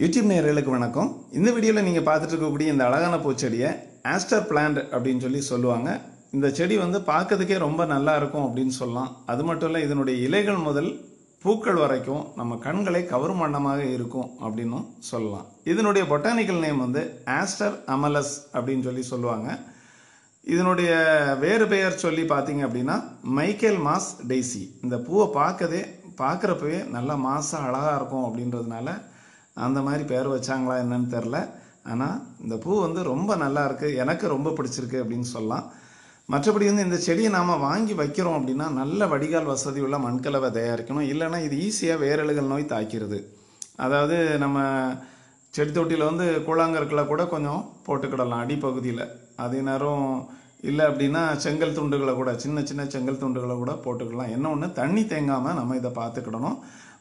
YouTube நேரர்களுக்கு வணக்கம். இந்த வீடியோவில் நீங்கள் பார்த்துட்டு இருக்கக்கூடிய இந்த அழகான பூச்செடியை ஆஸ்டர் பிளான்ட் அப்படின்னு சொல்லி சொல்லுவாங்க. இந்த செடி வந்து பார்க்கறதுக்கே ரொம்ப நல்லா இருக்கும் அப்படின்னு சொல்லலாம். அது மட்டும் இல்லை இதனுடைய இலைகள் முதல் பூக்கள் வரைக்கும் நம்ம கண்களை கவரும் வண்ணமாக இருக்கும் அப்படின்னும் சொல்லலாம். இதனுடைய பொட்டானிக்கல் நேம் வந்து ஆஸ்டர் அமலஸ் அப்படின்னு சொல்லி சொல்லுவாங்க. இதனுடைய வேறு பெயர் சொல்லி பார்த்தீங்க அப்படின்னா மைக்கேல் மாஸ் டெய்சி இந்த பூவை பார்க்கதே பார்க்குறப்பவே நல்லா மாசாக அழகாக இருக்கும் அப்படின்றதுனால அந்த மாதிரி பேர் வச்சாங்களா என்னன்னு தெரில ஆனால் இந்த பூ வந்து ரொம்ப நல்லா இருக்குது எனக்கு ரொம்ப பிடிச்சிருக்கு அப்படின்னு சொல்லலாம். மற்றபடி வந்து இந்த செடியை நாம் வாங்கி வைக்கிறோம் அப்படின்னா நல்ல வடிகால் வசதி உள்ள மண்கலவை தயாரிக்கணும். இல்லைன்னா இது ஈஸியாக வேரழுகல் நோய் தாக்கிறது அதாவது நம்ம செடி தொட்டியில் வந்து கூழாங்கற்களை கூட கொஞ்சம் போட்டுக்கிடலாம் அடிப்பகுதியில். அதே நேரம் இல்லை அப்படின்னா செங்கல் துண்டுகளை கூட சின்ன சின்ன செங்கல் துண்டுகளை கூட போட்டுக்கலாம். என்ன ஒன்று தண்ணி தேங்காமல் நம்ம இதை பார்த்துக்கிடணும்.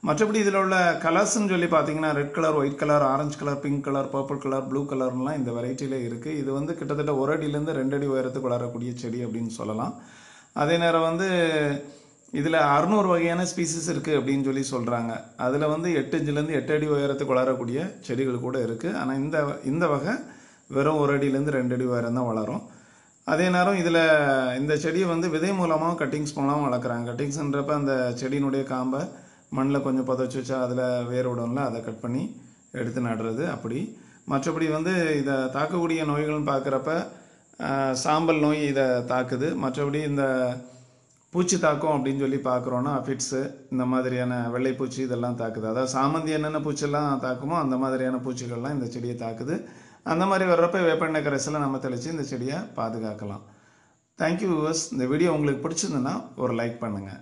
மற்றபடி இதில் உள்ள கலர்ஸ்ன்னு சொல்லி பார்த்தீங்கன்னா red colour white colour orange colour pink colour purple colour blue கலர்லாம் இந்த வெரைட்டியில் இருக்குது இது வந்து கிட்டத்தட்ட ஒரு அடியிலேருந்து ரெண்டு அடி உயரத்துக்கு வளரக்கூடிய செடி அப்படின்னு சொல்லலாம். அதே நேரம் வந்து இதில் அறுநூறு வகையான ஸ்பீசிஸ் இருக்குது அப்படின்னு சொல்லி சொல்கிறாங்க அதில் வந்து எட்டு இன்ச்சிலேருந்து எட்டு அடி உயரத்துக்கு வளரக்கூடிய செடிகள் கூட இருக்குது ஆனால் இந்த இந்த வகை வெறும் ஒரு அடியிலேருந்து ரெண்டு அடி உயரம் தான் வளரும். அதே நேரம் இதில் இந்த செடியை வந்து விதை மூலமாக கட்டிங்ஸ் மூலமாக வளர்க்குறாங்க. கட்டிங்ஸ்ன்றப்ப அந்த செடியினுடைய காம்பை மண்ணில் கொஞ்சம் புதைச்சி வச்சா அதில் வேர் விடும்ல அதை கட் பண்ணி எடுத்து நடுறது அப்படி. மற்றபடி வந்து இதை தாக்கக்கூடிய நோய்கள்னு பார்க்குறப்ப சாம்பல் நோய் இதை தாக்குது. மற்றபடி இந்த பூச்சி தாக்கம் அப்படின்னு சொல்லி பார்க்குறோன்னா அஃபிட்ஸு இந்த மாதிரியான வெள்ளைப்பூச்சி இதெல்லாம் தாக்குது. அதாவது சாமந்தி என்னென்ன பூச்செல்லாம் தாக்குமோ அந்த மாதிரியான பூச்சிகள்லாம் இந்த செடியை தாக்குது. அந்த மாதிரி வர்றப்ப வேப்பெண்ணெய் கரைசலை நம்ம தெளித்து இந்த செடியை பாதுகாக்கலாம். தேங்க்யூ வியூவர்ஸ் இந்த வீடியோ உங்களுக்கு பிடிச்சிருந்ததுன்னா ஒரு லைக் பண்ணுங்கள்